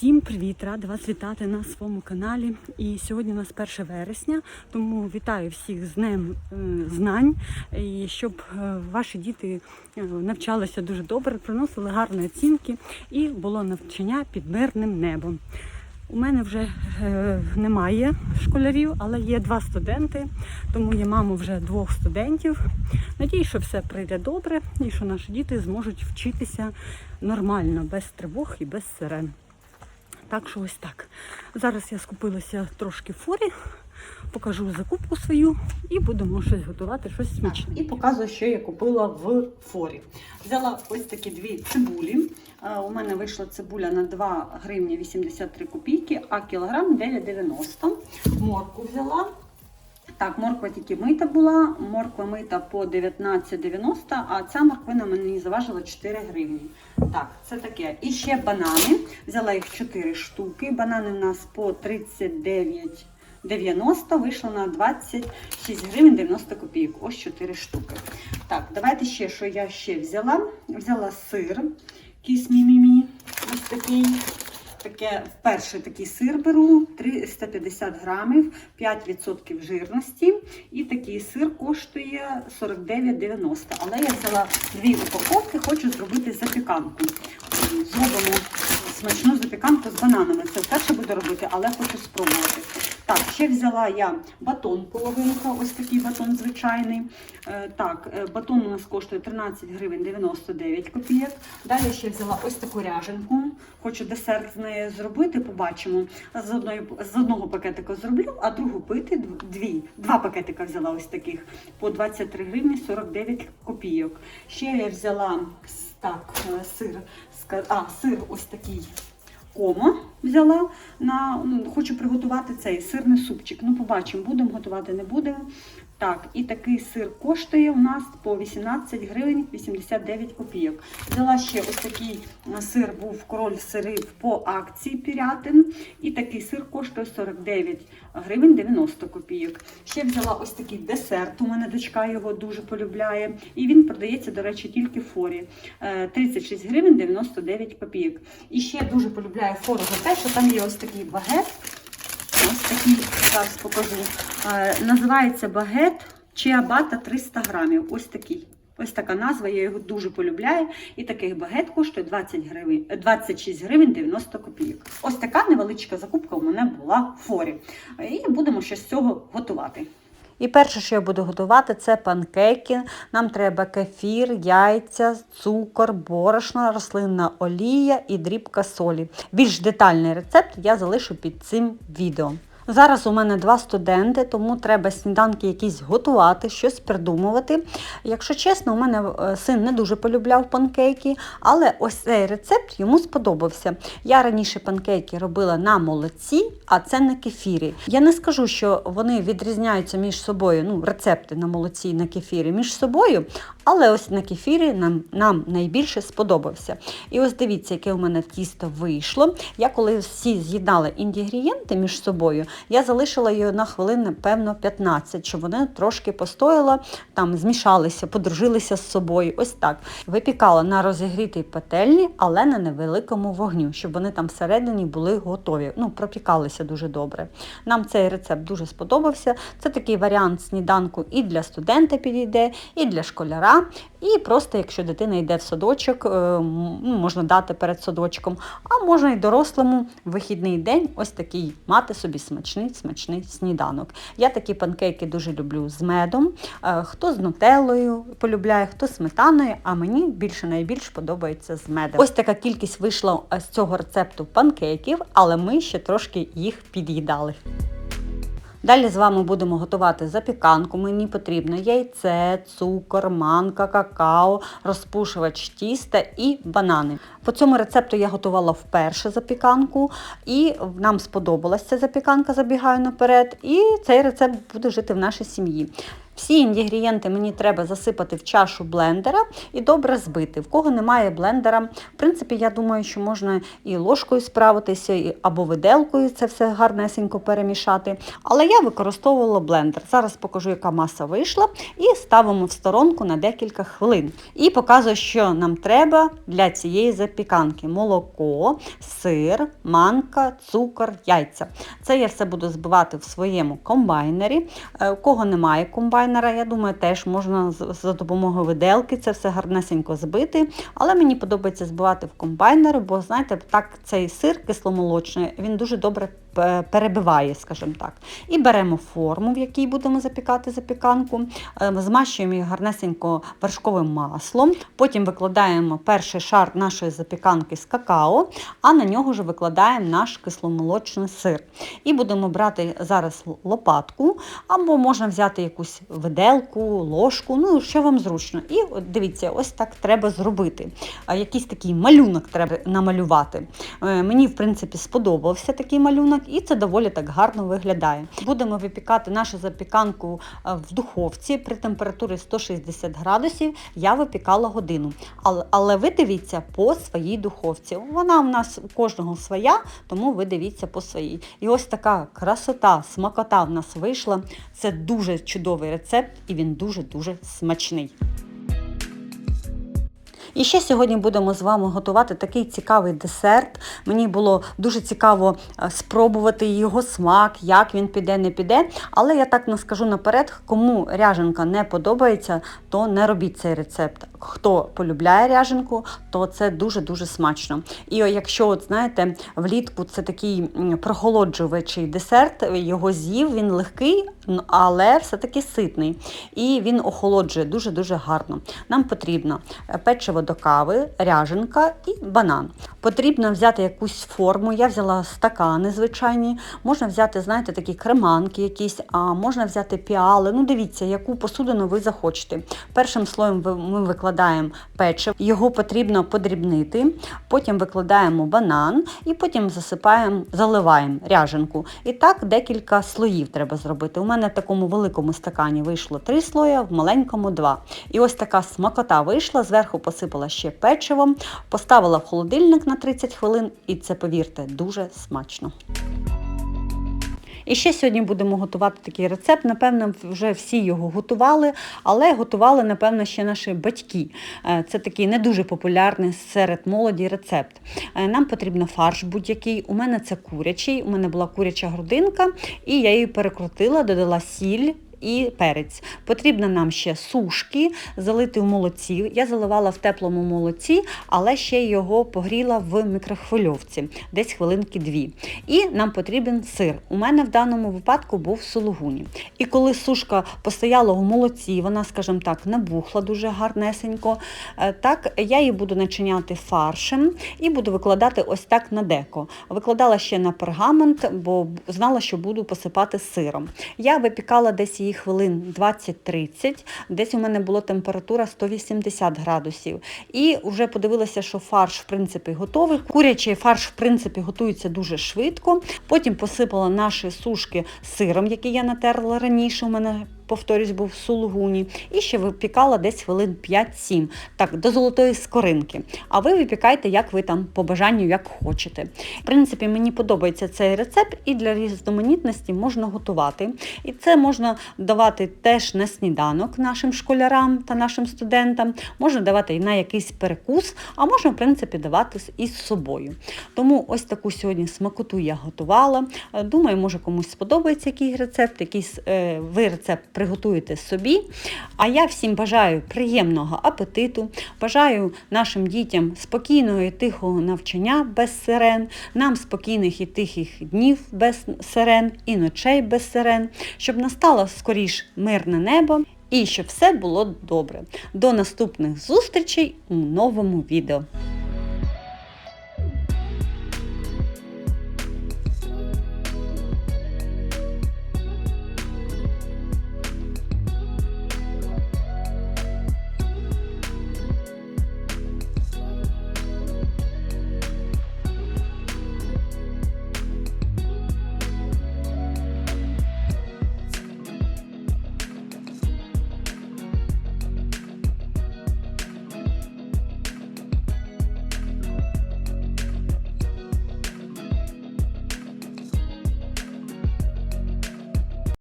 Всім привіт! Рада вас вітати на своєму каналі. І сьогодні у нас 1 вересня, тому вітаю всіх з Днем е, знань. І щоб е, ваші діти е, навчалися дуже добре, приносили гарні оцінки і було навчання під мирним небом. У мене вже немає школярів, але є два студенти, тому я маму вже двох студентів. Надію, що все прийде добре і що наші діти зможуть вчитися нормально, без тривог і без сирен. Так що ось так. Зараз я скупилася трошки в форі, покажу закупку свою і будемо щось готувати, щось смачне. І показую, що я купила в форі. Взяла ось такі дві цибулі. У мене вийшла цибуля на 2 гривні 83 копійки, а кілограм 9,90. Морку взяла. Так, морква тільки мита була, морква мита по 19,90, а ця морквина мені заважила 4 гривні. Так, це таке. І ще банани. Взяла їх 4 штуки. Банани у нас по 39,90, вийшло на 26 гривень 90 копійок. Ось 4 штуки. Так, давайте ще, що я ще взяла. Взяла сир, кіс мімімі, ось такий. Таке вперше такий сир беру 350 грамів, 5% жирності. І такий сир коштує 49,90. Але я взяла дві упаковки, хочу зробити запіканку. Зробимо смачну запіканку з бананами. Це вперше буду робити, але хочу спробувати. Так, ще взяла я батон половинка, ось такий батон звичайний. Е, Так, е, батон у нас коштує 13 гривень 99 копійок. Далі ще взяла ось таку ряженку. Хочу десерт з нею зробити, побачимо. З, одної, з одного пакетика зроблю, а другу пити дві. Два пакетика взяла ось таких по 23 гривні 49 копійок. Ще я взяла так, е, сир, а, сир ось такий комо взяла на ну, хочу приготувати цей сирний супчик. Ну, побачимо, будемо готувати, не будемо. Так, і такий сир коштує у нас по 18 гривень 89 копійок. Взяла ще ось такий е, сир, був король сирів по акції Пірятин. І такий сир коштує 49 гривень 90 копійок. Ще взяла ось такий десерт. У мене дочка його дуже полюбляє. І він продається, до речі, тільки в форі. Е, 36 гривень 99 копійок. І ще дуже полюбляю фору за те, що там є ось такий багет. Такий, зараз покажу. Е, називається багет чиабата 300 грамів. Ось такий. Ось така назва, я його дуже полюбляю. І такий багет коштує 20 гривень, е, 26 гривень 90 копійок. Ось така невеличка закупка у мене була в форі. І будемо щось з цього готувати. І перше, що я буду готувати, це панкейки. Нам треба кефір, яйця, цукор, борошно, рослинна олія і дрібка солі. Більш детальний рецепт я залишу під цим відео. Зараз у мене два студенти, тому треба сніданки якісь готувати, щось придумувати. Якщо чесно, у мене е, син не дуже полюбляв панкейки, але ось цей рецепт йому сподобався. Я раніше панкейки робила на молоці, а це на кефірі. Я не скажу, що вони відрізняються між собою, ну, рецепти на молоці і на кефірі між собою, але ось на кефірі нам, нам найбільше сподобався. І ось дивіться, яке у мене тісто вийшло. Я коли всі з'єднали інгредієнти між собою, я залишила її на хвилин, напевно, 15, щоб вони трошки постояла, там змішалися, подружилися з собою. Ось так. Випікала на розігрітій пательні, але на невеликому вогню, щоб вони там всередині були готові. Ну, пропікалися дуже добре. Нам цей рецепт дуже сподобався. Це такий варіант сніданку і для студента підійде, і для школяра. І просто, якщо дитина йде в садочок, е, ну, можна дати перед садочком, а можна і дорослому вихідний день ось такий мати собі смачний, смачний сніданок. Я такі панкейки дуже люблю з медом. Е, Хто з нутеллою полюбляє, хто з сметаною, а мені більше найбільш подобається з медом. Ось така кількість вийшла з цього рецепту панкейків, але ми ще трошки їх під'їдали. Далі з вами будемо готувати запіканку. Мені потрібно яйце, цукор, манка, какао, розпушувач тіста і банани. По цьому рецепту я готувала вперше запіканку, і нам сподобалася ця запіканка, забігаю наперед. І цей рецепт буде жити в нашій сім'ї. Всі інгредієнти мені треба засипати в чашу блендера і добре збити. В кого немає блендера, в принципі, я думаю, що можна і ложкою справитися, і або виделкою це все гарнесенько перемішати. Але я використовувала блендер. Зараз покажу, яка маса вийшла, і ставимо в сторонку на декілька хвилин. І показую, що нам треба для цієї запіканки: молоко, сир, манка, цукор, яйця. Це я все буду збивати в своєму комбайнері. Е, У кого немає комбайнера, я думаю, теж можна за допомогою виделки це все гарнесенько збити. Але мені подобається збивати в комбайнер, бо знаєте, так цей сир кисломолочний він дуже добре перебиває, скажімо так. І беремо форму, в якій будемо запікати запіканку, е, змащуємо її гарнесенько вершковим маслом. Потім викладаємо перший шар нашої запіканки з какао, а на нього вже викладаємо наш кисломолочний сир. І будемо брати зараз лопатку, або можна взяти якусь виделку, ложку, ну що вам зручно. І дивіться, ось так треба зробити. Якийсь такий малюнок треба намалювати. Е, Мені, в принципі, сподобався такий малюнок, і це доволі так гарно виглядає. Будемо випікати нашу запіканку е, в духовці при температурі 160 градусів. Я випікала годину. Але, але ви дивіться по своїй духовці. Вона у нас у кожного своя, тому ви дивіться по своїй. І ось така красота, смакота в нас вийшла. Це дуже чудовий рецепт, і він дуже-дуже смачний. І ще сьогодні будемо з вами готувати такий цікавий десерт. Мені було дуже цікаво е, спробувати його смак, як він піде, не піде. Але я так не скажу наперед, кому ряженка не подобається, то не робіть цей рецепт. Хто полюбляє ряженку, то це дуже-дуже смачно. І якщо, от знаєте, влітку це такий прохолоджувачий десерт, його з'їв, він легкий, але все-таки ситний. І він охолоджує дуже-дуже гарно. Нам потрібно е, печиво до кави, ряженка і банан. Потрібно взяти якусь форму. Я взяла стакани звичайні, можна взяти, знаєте, такі креманки якісь, а можна взяти піали. Ну, дивіться, яку посудину ви захочете. Першим слоєм ми викладаємо печиво, його потрібно подрібнити, потім викладаємо банан і потім засипаємо, заливаємо ряженку. І так декілька слоїв треба зробити. У мене в такому великому стакані вийшло три слоя, в маленькому два. І ось така смакота вийшла, зверху посипала ще печивом, поставила в холодильник на 30 хвилин, і це, повірте, дуже смачно. І ще сьогодні будемо готувати такий рецепт. Напевно, вже всі його готували, але готували, напевно, ще наші батьки. Е, Це такий не дуже популярний серед молоді рецепт. Е, Нам потрібно фарш будь-який. У мене це курячий, у мене була куряча грудинка, і я її перекрутила, додала сіль. І перець. Потрібно нам ще сушки залити в молоці. Я заливала в теплому молоці, але ще його погріла в мікрохвильовці, десь хвилинки дві. І нам потрібен сир. У мене в даному випадку був сулугуні. І коли сушка постояла у молоці, вона, скажімо так, набухла дуже гарнесенько. е, Так, я її буду начиняти фаршем і буду викладати ось так на деко. Викладала ще на пергамент, бо знала, що буду посипати сиром. Я випікала десь її хвилин 20-30, десь у мене була температура 180 градусів. І вже подивилася, що фарш в принципі готовий. Курячий фарш в принципі готується дуже швидко. Потім посипала наші сушки сиром, який я натерла раніше. У мене повторюсь, був в сулугуні, і ще випікала десь хвилин 5-7, так, до золотої скоринки. А ви випікайте, як ви там по бажанню, як хочете. В принципі, мені подобається цей рецепт, і для різноманітності можна готувати. І це можна давати теж на сніданок нашим школярам та нашим студентам, можна давати і на якийсь перекус, а можна, в принципі, давати із собою. Тому ось таку сьогодні смакоту я готувала. Думаю, може комусь сподобається який рецепт, якийсь е, ви рецепт приготуєте собі. А я всім бажаю приємного апетиту, бажаю нашим дітям спокійного і тихого навчання без сирен, нам спокійних і тихих днів без сирен і ночей без сирен, щоб настало скоріш мирне небо. І щоб все було добре. До наступних зустрічей у новому відео.